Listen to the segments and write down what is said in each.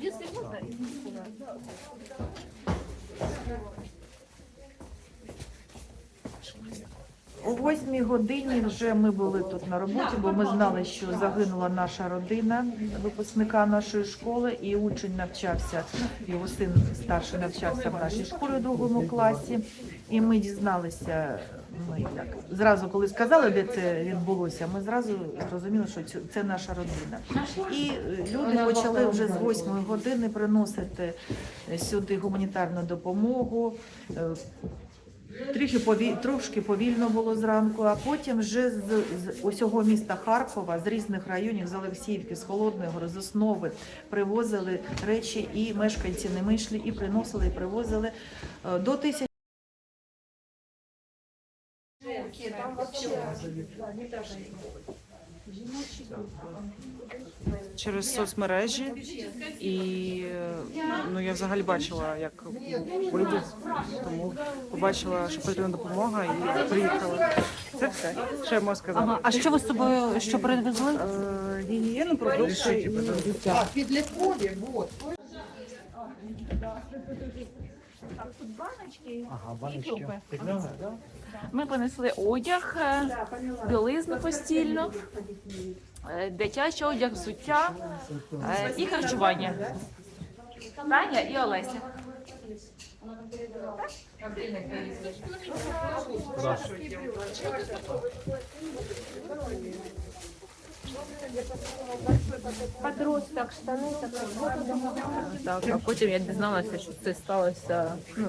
Если можно, О восьмій годині вже ми були тут на роботі, бо ми знали, що загинула наша родина випускника нашої школи, і учень навчався, його син старший навчався в нашій школі у другому класі. І ми дізналися, ми так зразу, коли сказали, де це відбулося, ми зразу зрозуміли, що це- наша родина. І е, люди почали вже з восьмої години приносити е, сюди гуманітарну допомогу. Трішки пові... трошки повільно було зранку, а потім вже з, з усього міста Харкова, з різних районів, з Олексіївки, з Холодної Гори, з Основи привозили речі і мешканці Немишлі, і приносили, і привозили е, до тисячі. Через соцмережі, і ну я взагалі бачила, як вибух, тому побачила, що потрібна допомога, і приїхала. Це все. Що я можу сказати? Ага, а що ви з собою що привезли? Е, Гігієну, продукти і взуття. Ми понесли одяг, е, білизну постільну, дитячий одяг, взуття е, і харчування. Таня і Олеся. Подросток, штани, Так, а потім я дізналася, що це сталося ну,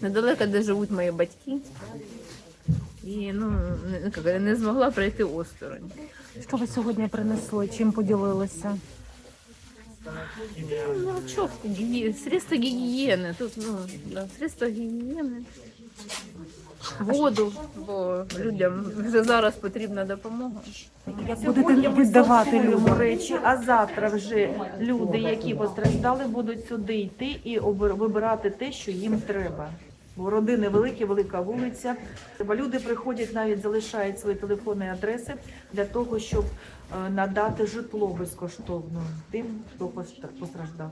недалеко, де живуть мої батьки. І ну, не, не змогла пройти осторонь. Що ви сьогодні принесли? Чим поділилися? Ну, що, средства гігієни. Тут, ну, да, средства гігієни. Воду, бо людям вже зараз потрібна допомога. Будете віддавати людям? речі, а завтра вже люди, які постраждали, будуть сюди йти і вибирати те, що їм треба. Бо родини великі, велика вулиця. Люди приходять, навіть залишають свої телефонні адреси для того, щоб е, надати житло безкоштовно тим, хто постраждав.